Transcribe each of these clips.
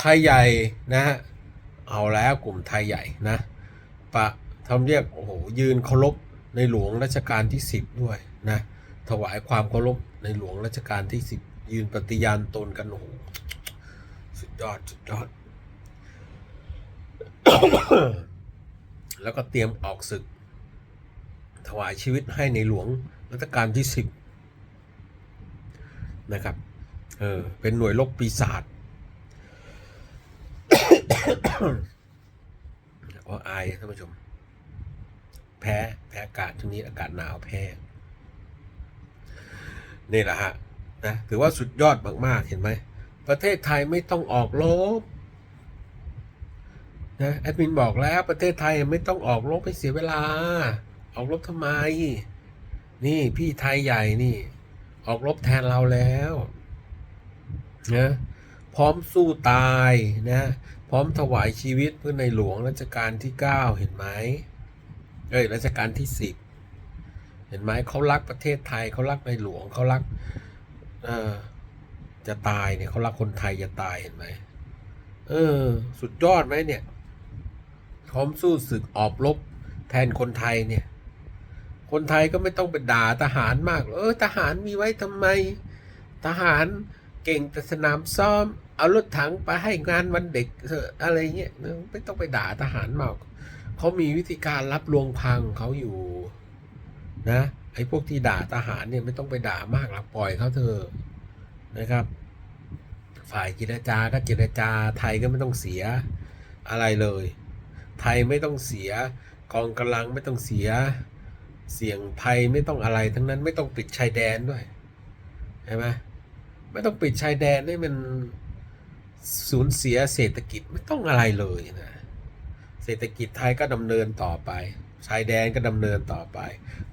ไทยใหญ่นะฮะเอาแล้วกลุ่มไทยใหญ่นะปะทำเรียกโอ้โหยืนเคารพในหลวงรัชกาลที่สิบด้วยนะถวายความเคารพในหลวงรัชกาลที่สิบยืนปฏิญาณตนกันโอ้โหสุดยอดสุดยอด แล้วก็เตรียมออกศึก ถวายชีวิตให้ในหลวงรัชกาลที่สิบนะครับเออเป็นหน่วยรบปีศาจ ว่าอายท่านผู้ชม แพ้แพ้อากาศช่วงนี้อากาศหนาวแพ้นี่แหละฮะนะถือว่าสุดยอดมาก ๆ เห็นไหม ประเทศไทยไม่ต้องออกรบนะแอดมินบอกแล้วประเทศไทยไม่ต้องออกรบให้เสียเวลา ออกรบทำไม นี่พี่ไทยใหญ่นี่ ออกรบแทนเราแล้วนะ พร้อมสู้ตายนะ พร้อมถวายชีวิตเพื่อในหลวงรัชกาลที่เก้าเห็นไหมเอ้ยรัชกาลที่สิบเห็นไหมเขารักประเทศไทยเขารักในหลวงเขารักจะตายเนี่ยเขารักคนไทยจะตายเห็นไหมเออ สุดยอดไหมเนี่ยพร้อมสู้ศึกออกรบแทนคนไทยเนี่ย คนไทยก็ไม่ต้องไปด่าทหารมาก เออทหารมีไว้ทำไม ทหาร เก่งแต่สนามซ้อม เอารถถังไปให้งานวันเด็กเถอะอะไรเงี้ยไม่ต้องไปด่าทหารมากเขามีวิธีการรับลวงพังเขาอยู่นะไอ้พวกที่ด่าทหารเนี่ยไม่ต้องไปด่ามากหรอกปล่อยเขาเถอะนะครับ ฝ่ายเจรจาก็เจรจาไทยก็ไม่ต้องเสียอะไรเลย ไทยไม่ต้องเสียกองกำลังไม่ต้องเสีย เสี่ยงภัยไม่ต้องอะไร ทั้งนั้นไม่ต้องปิดชายแดนด้วยใช่ไหม ไม่ต้องปิดชายแดนให้มันสูญเสียเศรษฐกิจไม่ต้องอะไรเลยนะเศรษฐกิจไทยก็ดำเนินต่อไป ชายแดนก็ดำเนินต่อไป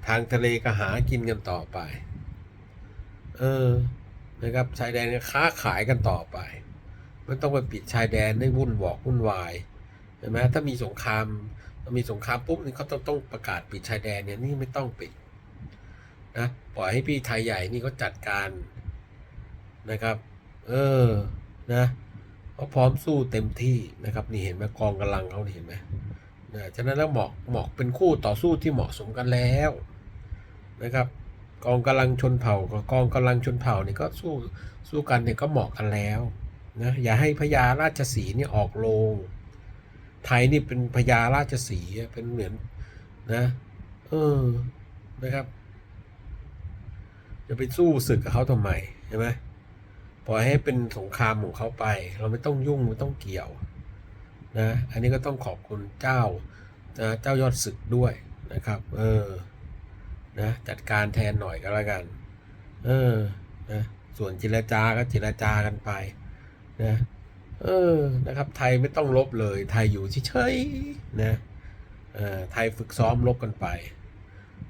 ทางทะเลก็หากินกันต่อไป เออนะครับชายแดนก็ค้าขายกันต่อไปไม่ต้องไปปิดชายแดนให้วุ่นวอกวุ่นวายเห็นไหมถ้ามีสงครามมีสงครามปุ๊บนี่เขาต้องต้องประกาศปิดชายแดนเนี่ยนี่ไม่ต้องปิดนะปล่อยให้พี่ไทยใหญ่นี่เขาจัดการ นะครับ เออนะเขาพร้อมสู้เต็มที่นะครับ นี่เห็นไหมกองกำลังเขานี่เห็นไหมนะฉะนั้นแล้วเหมาะเหมาะเป็นคู่ต่อสู้ที่เหมาะสมกันแล้วนะครับ กองกำลังชนเผ่ากับกองกำลังชนเผ่านี่ก็สู้สู้กันเนี่ยก็เหมาะกันแล้วนะอย่าให้พญาราชสีนี่ออกโรงไทยนี่เป็นพญาราชสีเป็นเหมือนนะเออนะครับ จะไปสู้ศึกกับเขาทำไมใช่ไหม ปล่อยให้เป็นสงครามของเขาไป เราไม่ต้องยุ่งไม่ต้องเกี่ยวนะอันนี้ก็ต้องขอบคุณเจ้านะเจ้ายอดศึกด้วยนะครับเออนะจัดการแทนหน่อยก็แล้วกัน เออนะส่วนเจรจาก็เจรจากันไปนะเออนะครับไทยไม่ต้องลบเลยไทยอยู่เฉยๆนะเออไทยฝึกซ้อมลบกันไป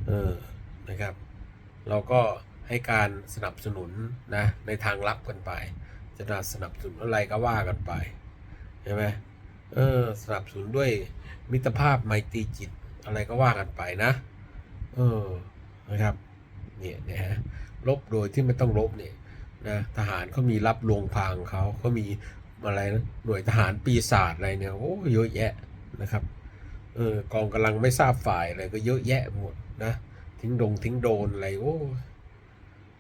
เออนะครับ เราก็ ให้การสนับสนุนนะในทางลับกันไป จะสนับสนุนอะไรก็ว่ากันไปใช่ไหมเออสนับสนุนด้วยมิตรภาพไมตรีจิตอะไรก็ว่ากันไปนะเออนะครับเนี่ยนะฮะลบโดยที่ไม่ต้องลบเนี่ยนะทหารเขามีรับลวงพางเขาเขามีอะไรนะหน่วยทหารปีศาจอะไรเนี่ยโอ้เยอะแยะนะครับเออกองกำลังไม่ทราบฝ่ายอะไรก็เยอะแยะหมดนะทิ้งดงทิ้งโดนอะไรโอ้